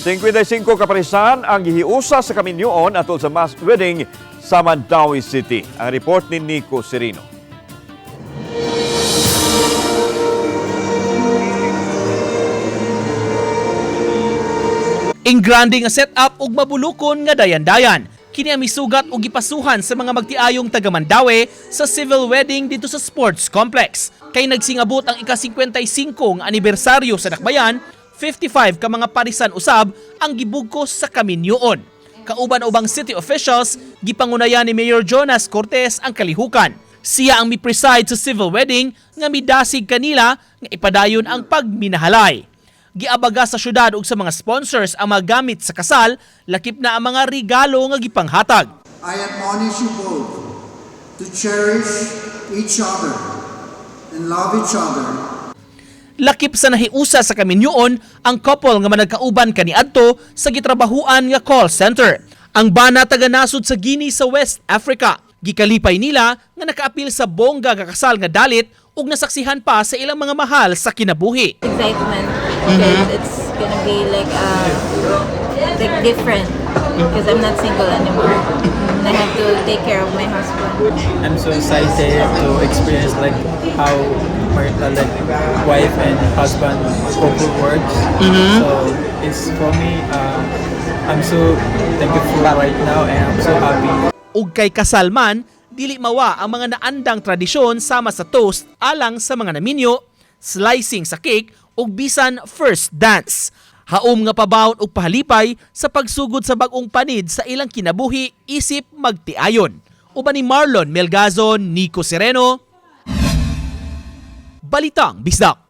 55 kaparisan ang gihiusa sa kaminyoon atol sa mass wedding sa Mandawi City. Ang report ni Nico Serino. Ingrande nga setup ug mabulukon nga dayan-dayan. Kini ang misugat og gipasuhan sa mga magtiayong taga Mandawi sa civil wedding dito sa sports complex. Kay nagsingabot ang ika-55 nga anibersaryo sa Dakbayan, 55 ka mga parisan usab ang gibugkos sa kaminyoon. Kauban ubang city officials, gipangunayan ni Mayor Jonas Cortez ang kalihukan. Siya ang mi-preside sa civil wedding nga midasig kanila nga ipadayon ang pagminahalay giabaga sa syudad ug sa mga sponsors ang mga gamit sa kasal, lakip na ang mga regalo nga gipanghatag. I admonish you both to cherish each other and love each other Lakip sa nahiusa sa kaminyoon ang couple nga managkauban kaniadto sa gitrabahuan nga call center. Ang bana taga nasod sa Guinea sa West Africa. Gikalipay nila nga nakaapil sa bongga nga kasal nga dalit ug nasaksihan pa sa ilang mga mahal sa kinabuhi. excitement because it's gonna be like uh like different because I'm not single anymore and I have to take care of my husband. I'm so excited to experience like how uh, like wife and husband couple works. So it's for me. Uh, I'm so thankful right now, and I'm so happy. ug kay kasalman dili mawa ang mga naandang tradisyon sama sa toast alang sa mga naminyo, slicing sa cake ug bisan first dance. Haom nga pabaon ug pahalipay sa pagsugod sa bag-ong panid sa ilang kinabuhi isip magtiayon. Uban ni Marlon Melgazon, Nico Sereno, Balitang Bisdak.